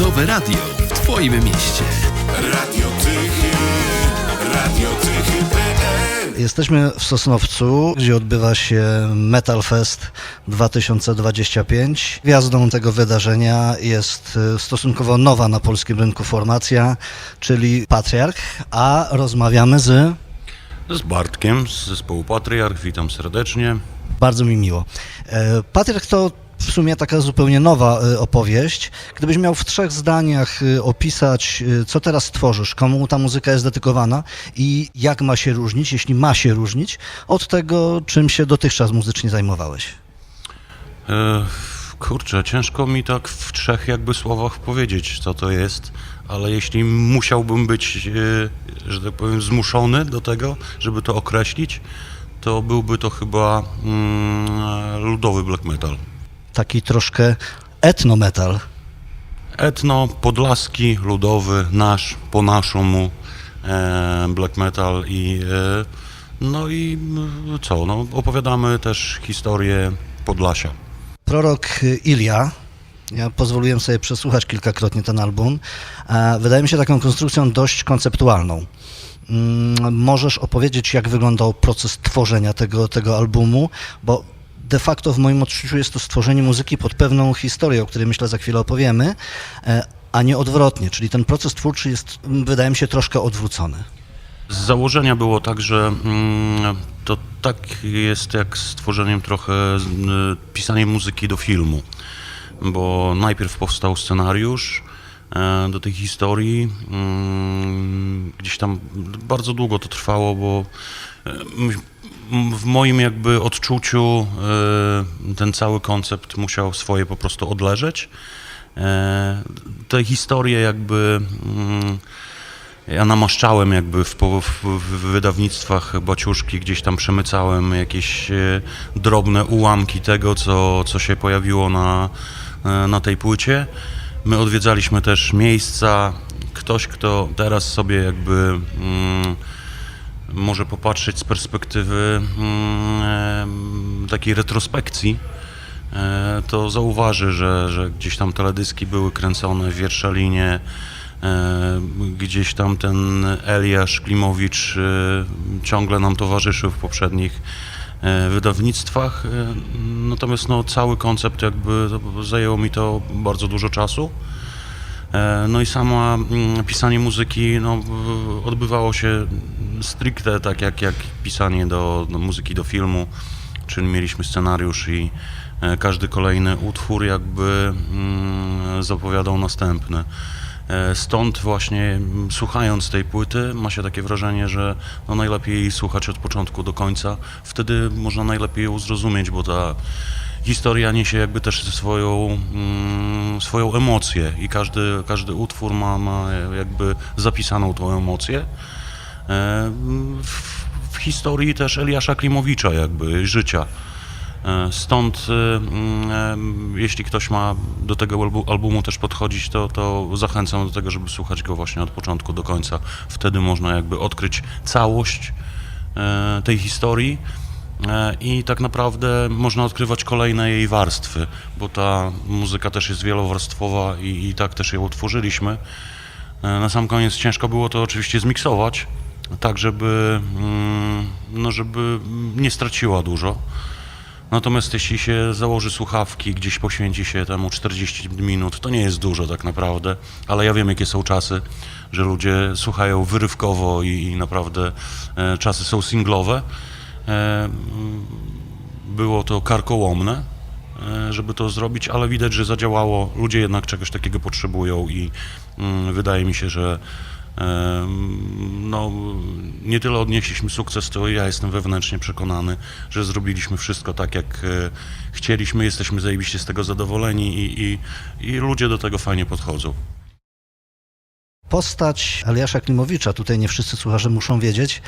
Nowe radio w Twoim mieście. Radio Tychy, Radio Tychy.pl Jesteśmy w Sosnowcu, gdzie odbywa się Metal Fest 2025. Gwiazdą tego wydarzenia jest e, stosunkowo nowa na polskim rynku formacja, czyli Patriarch, a rozmawiamy z... Z Bartkiem z zespołu Patriarch, witam serdecznie. Bardzo mi miło. E, Patriarch to w sumie taka zupełnie nowa e, opowieść. Gdybyś miał w trzech zdaniach e, opisać, e, co teraz tworzysz, komu ta muzyka jest dedykowana i jak ma się różnić, jeśli ma się różnić, od tego, czym się dotychczas muzycznie zajmowałeś. E, kurczę, ciężko mi tak w trzech jakby słowach powiedzieć, co to jest, ale jeśli musiałbym być, e, że tak powiem, zmuszony do tego, żeby to określić, to byłby to chyba mm, ludowy black metal. Taki troszkę etnometal. Etno, podlaski, ludowy, nasz, po naszemu e, black metal i e, no i mm, co, no opowiadamy też historię Podlasia. Prorok y, Ilia. Ja pozwoliłem sobie przesłuchać kilkakrotnie ten album. E, Wydaje mi się taką konstrukcją dość konceptualną. Mm, Możesz opowiedzieć, jak wyglądał proces tworzenia tego, tego albumu, bo de facto w moim odczuciu jest to stworzenie muzyki pod pewną historię, o której myślę za chwilę opowiemy, e, a nie odwrotnie. Czyli ten proces twórczy jest, wydaje mi się, troszkę odwrócony. Z założenia było tak, że mm, to tak jest jak z tworzeniem trochę n- pisaniem muzyki do filmu, bo najpierw powstał scenariusz e, do tej historii. mm, Gdzieś tam bardzo długo to trwało, bo e, w moim jakby odczuciu e, ten cały koncept musiał swoje po prostu odleżeć. E, Te historie jakby mm, ja namaszczałem jakby w, w, w wydawnictwach baciuszki, gdzieś tam przemycałem jakieś e, drobne ułamki tego, co, co się pojawiło na, na tej płycie. My odwiedzaliśmy też miejsca. Ktoś, kto teraz sobie jakby mm, może popatrzeć z perspektywy mm, em, takiej retrospekcji, e, to zauważy, że, że gdzieś tam teledyski były kręcone w Wierszalinie, e, gdzieś tam ten Eliasz Klimowicz e, ciągle nam towarzyszył w poprzednich e, wydawnictwach. E, Natomiast no, cały koncept jakby zajęło mi to bardzo dużo czasu. E, No i sama mm, pisanie muzyki no, odbywało się stricte tak jak, jak pisanie do, do muzyki do filmu, czyli mieliśmy scenariusz i e, każdy kolejny utwór jakby mm, zapowiadał następny. E, Stąd właśnie mm, słuchając tej płyty ma się takie wrażenie, że no najlepiej jej słuchać od początku do końca. Wtedy można najlepiej ją zrozumieć, bo ta historia niesie jakby też swoją, mm, swoją emocję i każdy, każdy utwór ma, ma jakby zapisaną tą emocję. E, W, w historii też Eliasza Klimowicza jakby życia. E, Stąd, y, mm, e, jeśli ktoś ma do tego albu- albumu też podchodzić, to, to zachęcam do tego, żeby słuchać go właśnie od początku do końca. Wtedy można jakby odkryć całość e, tej historii e, i tak naprawdę można odkrywać kolejne jej warstwy, bo ta muzyka też jest wielowarstwowa i, i tak też ją utworzyliśmy. E, Na sam koniec ciężko było to oczywiście zmiksować, tak żeby, mm, no żeby nie straciła dużo. Natomiast jeśli się założy słuchawki, gdzieś poświęci się temu 40 minut, to nie jest dużo tak naprawdę, ale ja wiem jakie są czasy, że ludzie słuchają wyrywkowo i, i naprawdę e, czasy są singlowe. E, było to karkołomne, e, żeby to zrobić, ale widać, że zadziałało. Ludzie jednak czegoś takiego potrzebują i mm, wydaje mi się, że em, no, nie tyle odnieśliśmy sukces, to ja jestem wewnętrznie przekonany, że zrobiliśmy wszystko tak, jak e, chcieliśmy, jesteśmy zajebiście z tego zadowoleni i, i, i ludzie do tego fajnie podchodzą. Postać Eliasza Klimowicza, tutaj nie wszyscy słuchacze muszą wiedzieć,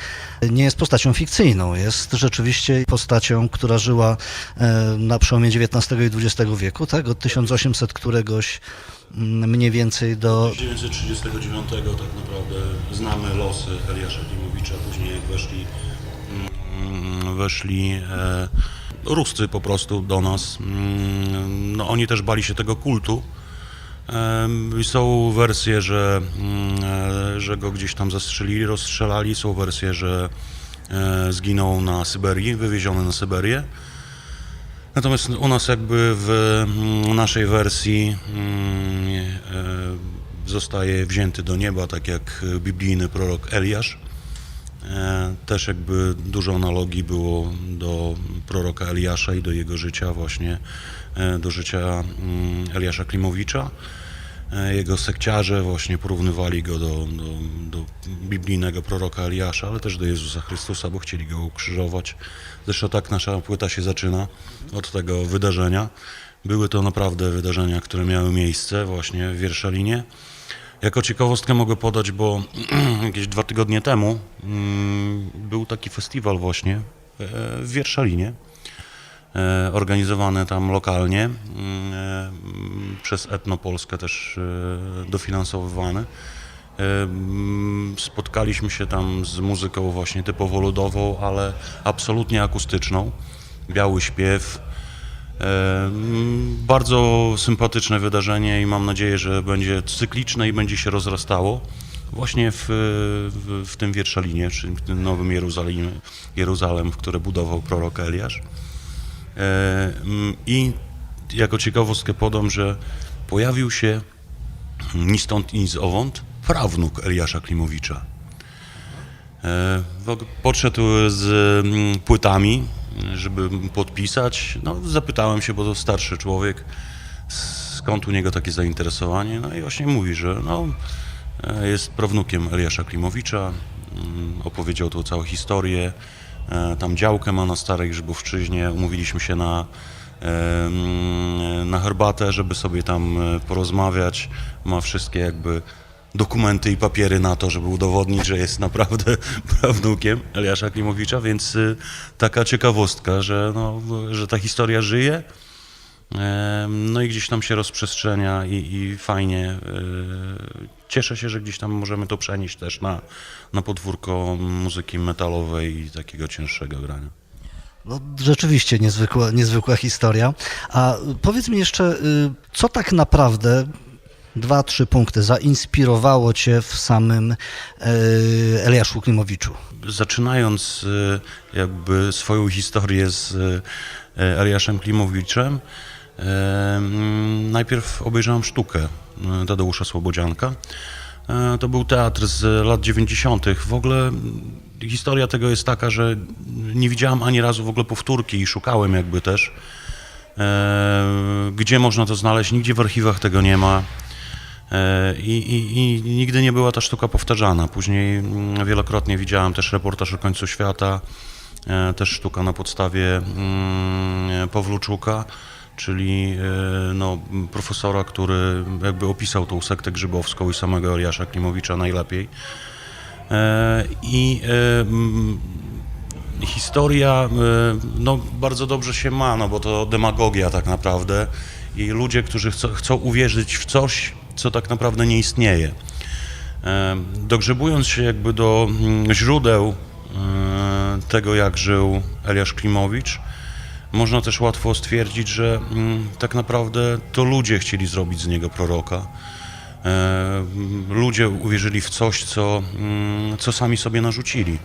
nie jest postacią fikcyjną. Jest rzeczywiście postacią, która żyła e, na przełomie XIX i XX wieku, tak? Od 1800 któregoś mm, mniej więcej do... 1939 tak naprawdę znamy losy Eliasza Klimowicza, później jak weszli, mm, weszli e, Ruscy po prostu do nas. Mm, No, oni też bali się tego kultu, Są wersje, że, mm, e, że go gdzieś tam zastrzelili, rozstrzelali. Są wersje, że e, zginął na Syberii, wywieziony na Syberię. Natomiast u nas jakby w mm, naszej wersji mm, e, zostaje wzięty do nieba, tak jak biblijny prorok Eliasz. Też jakby dużo analogii było do proroka Eliasza i do jego życia właśnie, do życia mm, Eliasza Klimowicza. E, Jego sekciarze właśnie porównywali go do, do, do biblijnego proroka Eliasza, ale też do Jezusa Chrystusa, bo chcieli go ukrzyżować. Zresztą tak nasza płyta się zaczyna od tego wydarzenia. Były to naprawdę wydarzenia, które miały miejsce właśnie w Wierszalinie. Jako ciekawostkę mogę podać, bo jakieś dwa tygodnie temu mm, był taki festiwal właśnie e, w Wierszalinie, e, organizowany tam lokalnie, mm, e, przez Etnopolskę też e, dofinansowywany. E, mm, Spotkaliśmy się tam z muzyką właśnie typowo ludową, ale absolutnie akustyczną. Biały śpiew, mm, Bardzo sympatyczne wydarzenie i mam nadzieję, że będzie cykliczne i będzie się rozrastało właśnie w, w, w tym Wierszalinie, czyli w tym nowym Jeruzalimie, Jeruzalem, które budował prorok Eliasz. E, I jako ciekawostkę podam, że pojawił się ni stąd, ni zowąd prawnuk Eliasza Klimowicza. E, Podszedł z płytami, żeby podpisać. No, zapytałem się, bo to starszy człowiek, skąd u niego takie zainteresowanie. No i właśnie mówi, że no, e, jest prawnukiem Eliasza Klimowicza. Opowiedział tą całą historię. E, Tam działkę ma na Starej Grzybowszczyźnie. Umówiliśmy się na, e, na herbatę, żeby sobie tam e, porozmawiać. Ma wszystkie jakby dokumenty i papiery na to, żeby udowodnić, że jest naprawdę prawnukiem Eliasza Klimowicza, więc y, taka ciekawostka, że, no, że ta historia żyje, no i gdzieś tam się rozprzestrzenia i, i fajnie. y, Cieszę się, że gdzieś tam możemy to przenieść też na, na podwórko muzyki metalowej i takiego cięższego grania. No, rzeczywiście niezwykła, niezwykła historia. A powiedz mi jeszcze, y, co tak naprawdę, dwa, trzy punkty, zainspirowało cię w samym y, Eliaszu Klimowiczu? zaczynając y, jakby swoją historię z y, Eliaszem Klimowiczem, najpierw obejrzałem sztukę y, Tadeusza Słobodzianka. Y, To był teatr z lat 90. W ogóle historia tego jest taka, że nie widziałem ani razu w ogóle powtórki i szukałem jakby też, e, gdzie można to znaleźć. Nigdzie w archiwach tego nie ma. E, I, i, I nigdy nie była ta sztuka powtarzana. Później wielokrotnie widziałem też reportaż o końcu świata, e, też sztuka na podstawie Pawluczuka, czyli e, no, profesora, który jakby opisał tą sektę grzybowską i samego Eliasza Klimowicza najlepiej. E, I e, historia no, bardzo dobrze się ma, no bo to demagogia tak naprawdę i ludzie, którzy chcą, chcą uwierzyć w coś, co tak naprawdę nie istnieje. Dogrzebując się jakby do źródeł tego, jak żył Eliasz Klimowicz, można też łatwo stwierdzić, że mm, tak naprawdę to ludzie chcieli zrobić z niego proroka. E, Ludzie uwierzyli w coś, co, mm, co sami sobie narzucili.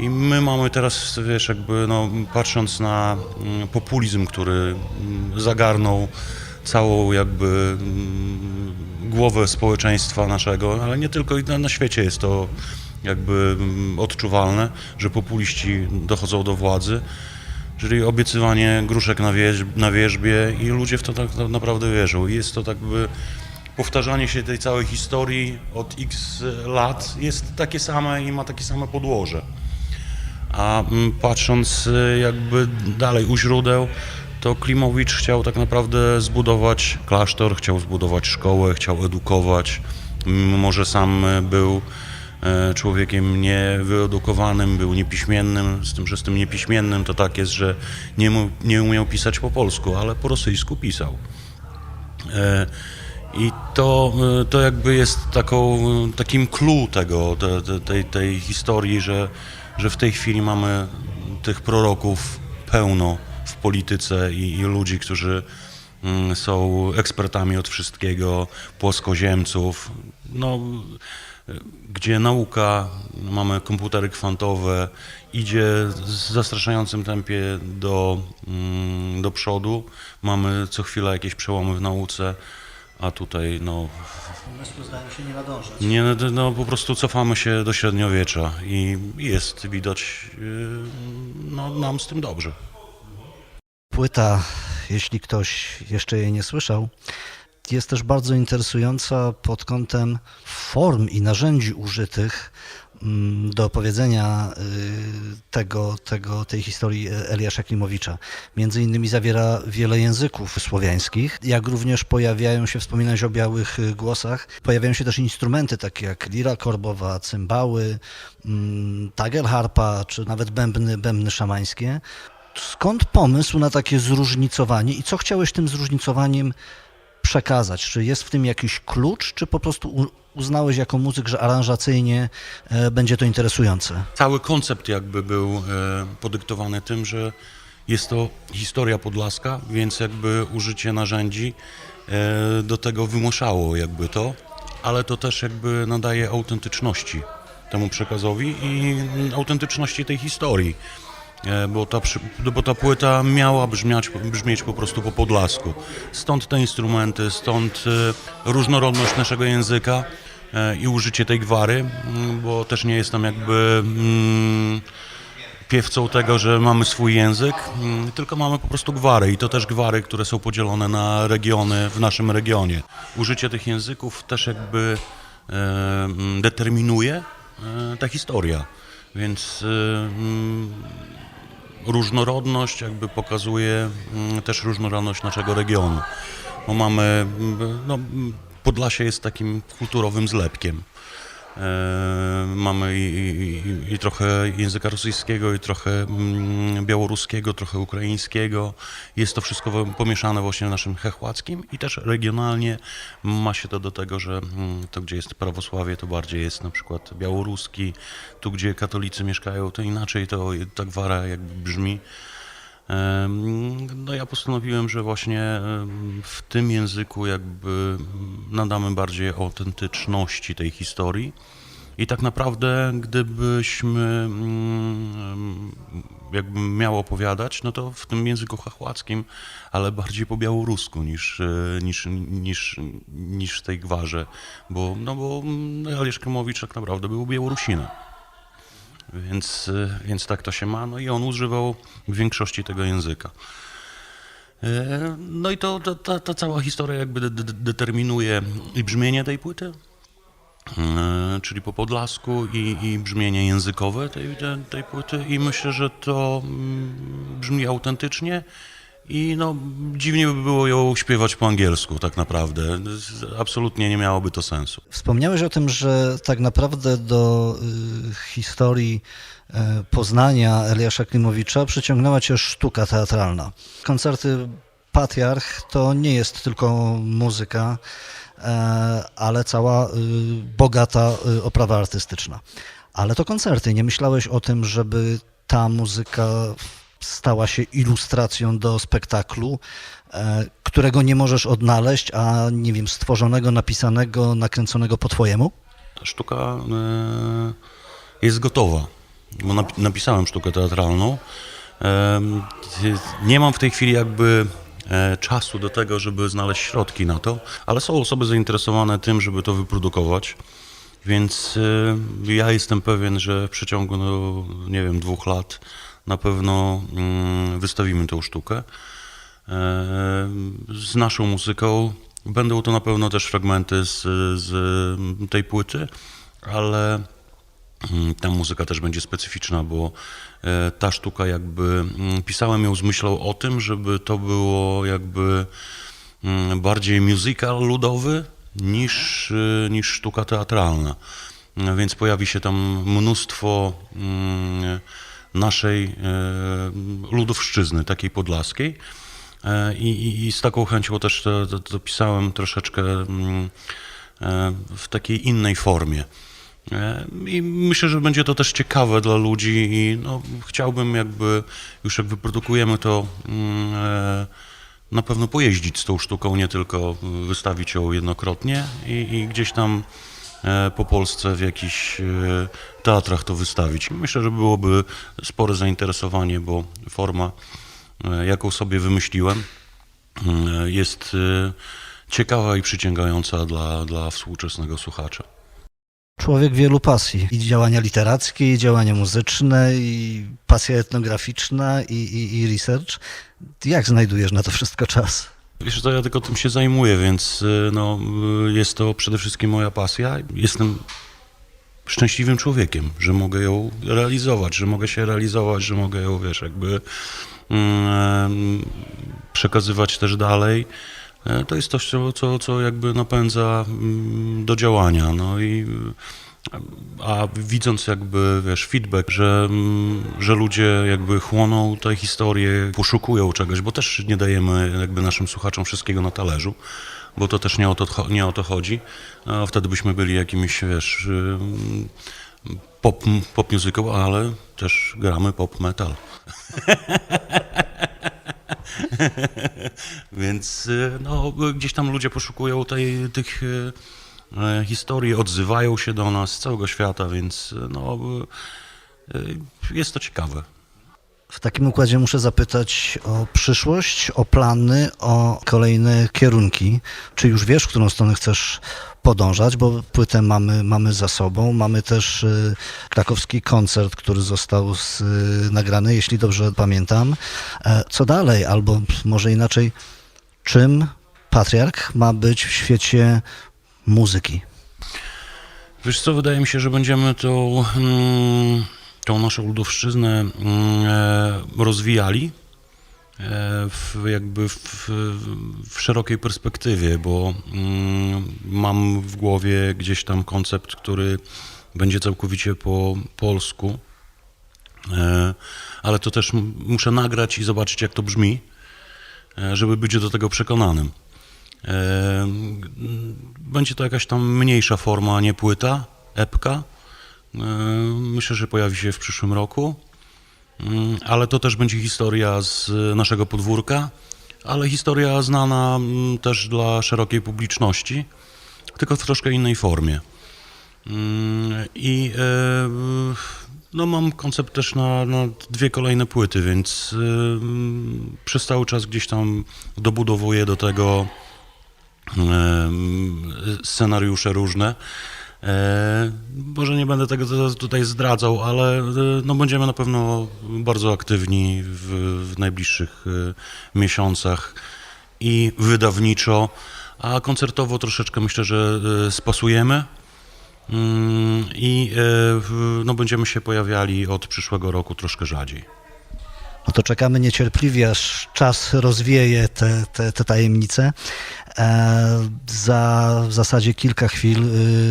I my mamy teraz, wiesz, jakby no, patrząc na mm, populizm, który mm, zagarnął całą jakby mm, głowę społeczeństwa naszego, ale nie tylko i na, na świecie jest to jakby mm, odczuwalne, że populiści dochodzą do władzy, czyli obiecywanie gruszek na, wieź, na wierzbie i ludzie w to tak na- naprawdę wierzą. Jest to tak by powtarzanie się tej całej historii od x lat jest takie same i ma takie same podłoże. A mm, patrząc y, jakby dalej u źródeł, to Klimowicz chciał tak naprawdę zbudować klasztor, chciał zbudować szkołę, chciał edukować. Może sam y, był człowiekiem niewyedukowanym, był niepiśmiennym, z tym, że z tym niepiśmiennym to tak jest, że nie, mu, nie umiał pisać po polsku, ale po rosyjsku pisał. E, I to, e, to jakby jest taką, e, takim clue tego, te, te, tej, tej historii, że, że w tej chwili mamy tych proroków pełno w polityce i, i ludzi, którzy mm, są ekspertami od wszystkiego, płaskoziemców, no, gdzie nauka, mamy komputery kwantowe, idzie w zastraszającym tempie do, mm, do przodu, mamy co chwilę jakieś przełomy w nauce, a tutaj no, zdają się nie nadążać. nie, no, no po prostu cofamy się do średniowiecza i jest widać yy, no, nam z tym dobrze. Płyta, jeśli ktoś jeszcze jej nie słyszał, jest też bardzo interesująca pod kątem form i narzędzi użytych mm, do opowiedzenia y, tego, tego, tej historii Eliasza Klimowicza. Między innymi zawiera wiele języków słowiańskich, jak również pojawiają się, wspominałeś o białych y, głosach, pojawiają się też instrumenty takie jak lira korbowa, cymbały, mm, tagelharpa, czy nawet bębny, bębny szamańskie. Skąd pomysł na takie zróżnicowanie i co chciałeś tym zróżnicowaniem przekazać? Czy jest w tym jakiś klucz, czy po prostu uznałeś jako muzyk, że aranżacyjnie e, będzie to interesujące? Cały koncept jakby był e, podyktowany tym, że jest to historia podlaska, więc jakby użycie narzędzi e, do tego wymuszało jakby to, ale to też jakby nadaje autentyczności temu przekazowi i mm, autentyczności tej historii. E, Bo ta, przy- bo ta płyta miała brzmiać, brzmieć po prostu po podlasku. Stąd te instrumenty, stąd e, różnorodność naszego języka e, i użycie tej gwary, bo też nie jestem jakby mm, piewcą tego, że mamy swój język, tylko mamy po prostu gwary i to też gwary, które są podzielone na regiony w naszym regionie. Użycie tych języków też jakby determinuje ta historia, więc e, różnorodność jakby pokazuje mm, też różnorodność naszego regionu. Bo mamy, mm, no, mm, Podlasie jest takim kulturowym zlepkiem. E, mamy i, i, i- trochę języka rosyjskiego, i trochę mm, białoruskiego, trochę ukraińskiego. Jest to wszystko pomieszane właśnie w naszym chechłackim i też regionalnie ma się to do tego, że mm, to, gdzie jest prawosławie, to bardziej jest na przykład białoruski. Tu, gdzie katolicy mieszkają, to inaczej to ta gwara jakby brzmi. No ja postanowiłem, że właśnie w tym języku jakby nadamy bardziej autentyczności tej historii. I tak naprawdę, gdybyśmy mm, jakbym miał opowiadać, no to w tym języku chachłackim, ale bardziej po białorusku niż, e, niż, niż, niż w tej gwarze, bo, no bo mm, Eliasz Krymowicz tak naprawdę był Białorusinem. Więc, y, więc tak to się ma. No i on używał w większości tego języka. E, No i to, ta, ta cała historia jakby de, de, determinuje i brzmienie tej płyty, e, czyli po podlasku i, i brzmienie językowe tej, tej, tej płyty i myślę, że to mm, brzmi autentycznie i no dziwnie by było ją śpiewać po angielsku tak naprawdę. Absolutnie nie miałoby to sensu. Wspomniałeś o tym, że tak naprawdę do y, historii y, Poznania Eliasza Klimowicza przyciągnęła cię sztuka teatralna. Koncerty Patriarch to nie jest tylko muzyka, e, ale cała y, bogata y, oprawa artystyczna. Ale to koncerty. Nie myślałeś o tym, żeby ta muzyka stała się ilustracją do spektaklu, e, którego nie możesz odnaleźć, a nie wiem, stworzonego, napisanego, nakręconego po twojemu? Ta sztuka e, jest gotowa, bo napi- napisałem sztukę teatralną. Ty- Nie mam w tej chwili jakby e, czasu do tego, żeby znaleźć środki na to, ale są osoby zainteresowane tym, żeby to wyprodukować. Więc e, ja jestem pewien, że w przeciągu, no, nie wiem, dwóch lat na pewno mm, wystawimy tą sztukę e, z naszą muzyką. Będą to na pewno też fragmenty z, z tej płyty, ale mm, ta muzyka też będzie specyficzna, bo e, ta sztuka jakby mm, pisałem ją z myślą o tym, żeby to było jakby bardziej musical ludowy niż, e, niż sztuka teatralna. Więc pojawi się tam mnóstwo mm, naszej e, ludowszczyzny, takiej podlaskiej. E, I, i, I z taką chęcią też to, to, to pisałem troszeczkę mm, w takiej innej formie. I myślę, że będzie to też ciekawe dla ludzi i no, chciałbym jakby, już jak wyprodukujemy to, mm, na pewno pojeździć z tą sztuką, nie tylko wystawić ją jednokrotnie i, i gdzieś tam e, po Polsce w jakichś e, teatrach to wystawić. Myślę, że byłoby spore zainteresowanie, bo forma, e, jaką sobie wymyśliłem, jest ciekawa i przyciągająca dla, dla współczesnego słuchacza. Człowiek wielu pasji. I działania literackie, i działania muzyczne, i pasja etnograficzna, i, i, i research. Jak znajdujesz na to wszystko czas? Wiesz co, ja tylko tym się zajmuję, więc y, no, y, jest to przede wszystkim moja pasja. Jestem szczęśliwym człowiekiem, że mogę ją realizować, że mogę się realizować, że mogę ją, wiesz, jakby mm, przekazywać też dalej. E, To jest coś, co, co, jakby napędza mm, do działania. No i a widząc jakby, wiesz, feedback, że, mm, że ludzie jakby chłoną tę historię, poszukują czegoś, bo też nie dajemy jakby naszym słuchaczom wszystkiego na talerzu, bo to też nie o to, nie o to chodzi. A wtedy byśmy byli jakimiś, wiesz, ym, pop, pop musical, ale też gramy pop metal. Więc y, no, gdzieś tam ludzie poszukują tej, tych y, e, historii, odzywają się do nas z całego świata, więc no, jest to ciekawe. W takim układzie muszę zapytać o przyszłość, o plany, o kolejne kierunki. Czy już wiesz, w którą stronę chcesz podążać, bo płytę mamy, mamy za sobą. Mamy też y, krakowski koncert, który został z, y, nagrany, jeśli dobrze pamiętam. E, co dalej? Albo może inaczej, czym patriarch ma być w świecie muzyki? Wiesz co, wydaje mi się, że będziemy tą, mm, tą naszą ludowszczyznę mm, e, rozwijali e, w, jakby w, w szerokiej perspektywie, bo mm, mam w głowie gdzieś tam koncept, który będzie całkowicie po polsku, e, ale to też muszę nagrać i zobaczyć, jak to brzmi, żeby być do tego przekonanym. Będzie to jakaś tam mniejsza forma, nie płyta, epka. E, Myślę, że pojawi się w przyszłym roku. Mm, Ale to też będzie historia z naszego podwórka, ale historia znana mm, też dla szerokiej publiczności, tylko w troszkę innej formie. Mm, I e, no mam koncept też na, na dwie kolejne płyty, więc e, przez cały czas gdzieś tam dobudowuję do tego scenariusze różne. Może nie będę tego tutaj zdradzał, ale e, no, będziemy na pewno bardzo aktywni w, w najbliższych e, miesiącach i wydawniczo, a koncertowo troszeczkę myślę, że e, spasujemy. Mm, I no, będziemy się pojawiali od przyszłego roku troszkę rzadziej. No to czekamy niecierpliwie, aż czas rozwieje te, te, te tajemnice. E, za w zasadzie kilka chwil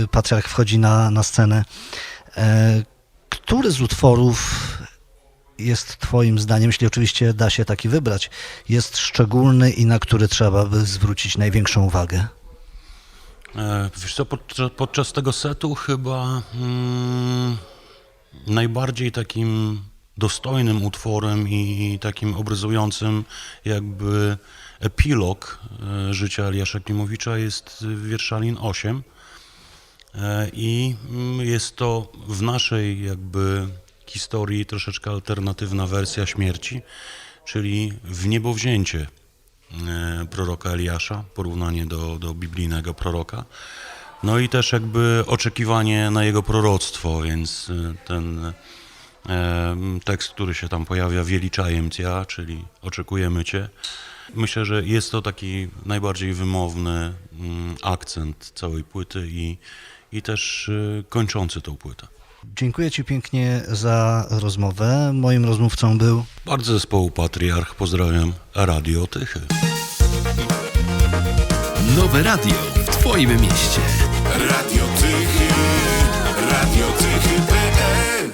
y, patriarch wchodzi na, na scenę. E, który z utworów jest Twoim zdaniem, jeśli oczywiście da się taki wybrać, jest szczególny i na który trzeba by zwrócić największą uwagę? E, Wiesz co, podczas, podczas tego setu chyba mm, najbardziej takim dostojnym utworem i takim obrazującym jakby epilog e, życia Eliasza Klimowicza jest Wierszalin 8. E, I mm, jest to w naszej jakby historii troszeczkę alternatywna wersja śmierci, czyli w niebowzięcie e, proroka Eliasza, porównanie do, do biblijnego proroka. No i też jakby oczekiwanie na jego proroctwo, więc ten tekst, który się tam pojawia, Wieliczajem Cia, czyli oczekujemy Cię. Myślę, że jest to taki najbardziej wymowny mm, akcent całej płyty i, i też e, kończący tą płytę. Dziękuję Ci pięknie za rozmowę. Moim rozmówcą był Bardzo zespołu Patriarch, pozdrawiam, Radio Tychy. Nowe radio w Twoim mieście. Radio Tychy, Radio Tychy.pl